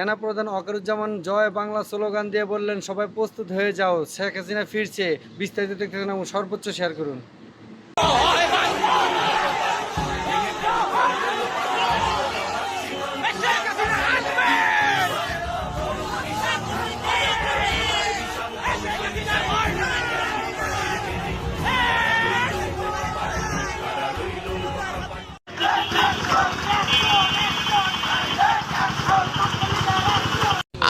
সেনাপ্রধান অকারুজ্জামান জয় বাংলা স্লোগান দিয়ে বললেন, সবাই প্রস্তুত হয়ে যাও, শেখ হাসিনা ফিরছে। বিস্তারিত দেখতে এবং সর্বোচ্চ শেয়ার করুন।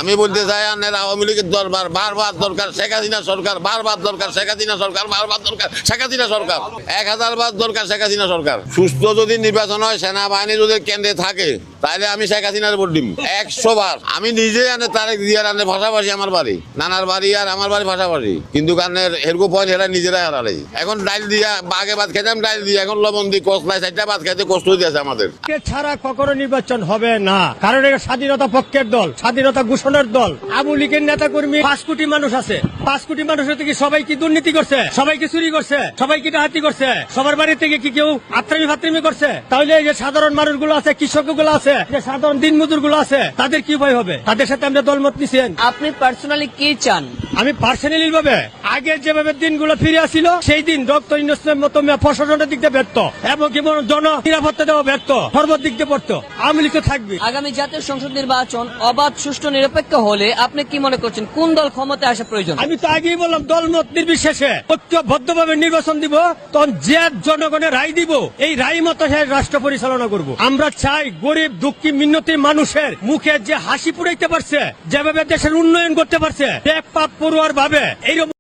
আমি বলতে চাই, আপনার আওয়ামী লীগের দরবার, বারবার দরকার শেখ হাসিনা সরকার, বারবার দরকার শেখ হাসিনা সরকার, বারবার দরকার শেখ হাসিনা সরকার। এক হাজার বার দরকার শেখ হাসিনা সরকার। সুস্থ যদি নির্বাচন হয়, সেনাবাহিনী যদি কেন্দ্রে থাকে তাহলে আমি শেখ হাসিনার ভোট দিম। একশো বার। আমি নিজে আনে, তারেক দিয়ার আনে, ভাষাভাষী আমার বাড়ি। নানার বাড়ি আর আমার বাড়ি ভাষাভাষী। কিন্তু কারণের এরকম পয়েন্ট এরা নিজেরাই হারালে এখন ডাইল দিয়া, বাগে ভাত খেতাম, ডাইল দিয়া, এখন লবণ দিয়ে কষলাই চারটা ভাত খেতে কষ্ট দিয়েছে আমাদের। ছাড়া কখনো নির্বাচন হবে না। কারণ এটা স্বাধীনতা পক্ষের দল, স্বাধীনতা ঘোষণার দল। আবু লীগের নেতা কর্মী পাঁচ কোটি মানুষ আছে। পাঁচ কোটি মানুষের থেকে সবাই কি দুর্নীতি করছে? সবাই কি চুরি করছে? সবাই কি ডাহাতি করছে? সবার বাড়ি থেকে কি কেউ আত্রামি ফাত্রামি করছে? তাহলে এই যে সাধারণ মানুষগুলো আছে কৃষকগুলো আছে? যে সাধারণ দিন মজুরগুলো আছে তাদের কি ভয় হবে? তাদের সাথে আমরা দলমত নিছেন। আপনি পার্সোনালি কি চান? আমি পার্সোনালি ভাবে আগে যেভাবে দিনগুলো ফিরে আসছিল সেই দিন ডক্টর ইন্ডাস্ট্রির মতো প্রশাসনের দিক দিয়ে ব্যর্থ। এবং কি জন নিরাপত্তা দেওয়া ব্যর্থ সর্বদিক দিয়ে পড়তো আওয়ামী লীগ থাকবে। আগামী জাতীয় সংসদ নির্বাচন অবাধ সুষ্ঠু নিরপেক্ষ হলে আপনি কি মনে করছেন? কোন দল ক্ষমতায় আসা প্রয়োজন? আমি তো আগেই বললাম দলমত নির্বিশেষে ঐক্যবদ্ধভাবে নির্বাচন দিব তখন যে জনগণের রায় দিব। এই রায় মতো সে রাষ্ট্র পরিচালনা করব। আমরা চাই গরিব দুঃখী মিন্নতি মানুষের মুখে যে হাসি পুরাইতে পারছে যেভাবে দেশের উন্নয়ন করতে পারছে এক পাপ পড়ুয়ার ভাবে। এইরকম